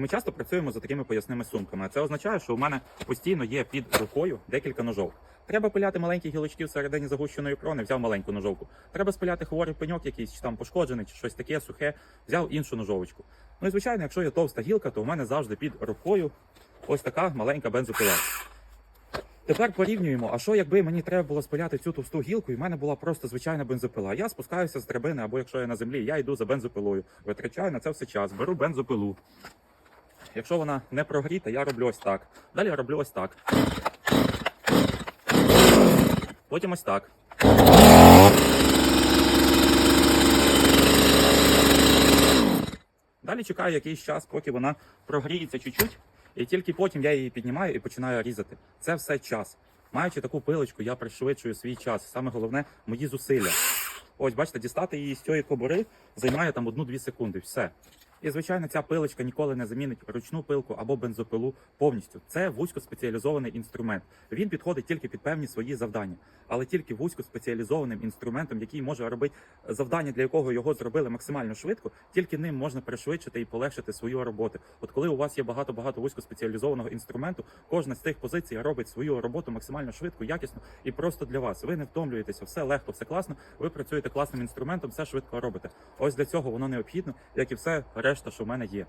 Ми часто працюємо за такими поясними сумками. Це означає, що у мене постійно є під рукою декілька ножов. Треба пиляти маленькі гілочки всередині загущеної крони, взяв маленьку ножовку. Треба спиляти хворий пеньок якийсь, чи там пошкоджений, чи щось таке сухе, взяв іншу ножовочку. Ну і звичайно, якщо є товста гілка, то у мене завжди під рукою ось така маленька бензопила. Тепер порівнюємо, а що якби мені треба було спиляти цю товсту гілку, і в мене була просто звичайна бензопила. Я спускаюся з драбини, або якщо я на землі, я йду за бензопилою. Витрачаю на це все час, беру бензопилу. Якщо вона не прогріта, я роблю ось так. Далі я роблю ось так. Потім ось так. Далі чекаю якийсь час, поки вона прогріється чуть-чуть, і тільки потім я її піднімаю і починаю різати. Це все час. Маючи таку пилочку, я пришвидшую свій час. Саме головне мої зусилля. Ось, бачите, дістати її з цієї кобури займає там 1-2 секунди. Все. І, звичайно, ця пилочка ніколи не замінить ручну пилку або бензопилу повністю. Це вузькоспеціалізований інструмент. Він підходить тільки під певні свої завдання, але тільки вузькоспеціалізованим інструментом, який може робити завдання, для якого його зробили максимально швидко, тільки ним можна пришвидшити і полегшити свою роботу. От коли у вас є багато-багато вузькоспеціалізованого інструменту, кожна з тих позицій робить свою роботу максимально швидко, якісно і просто для вас. Ви не втомлюєтеся, все легко, все класно. Ви працюєте класним інструментом, все швидко робите. Ось для цього воно необхідно, як і все решта, що в мене є.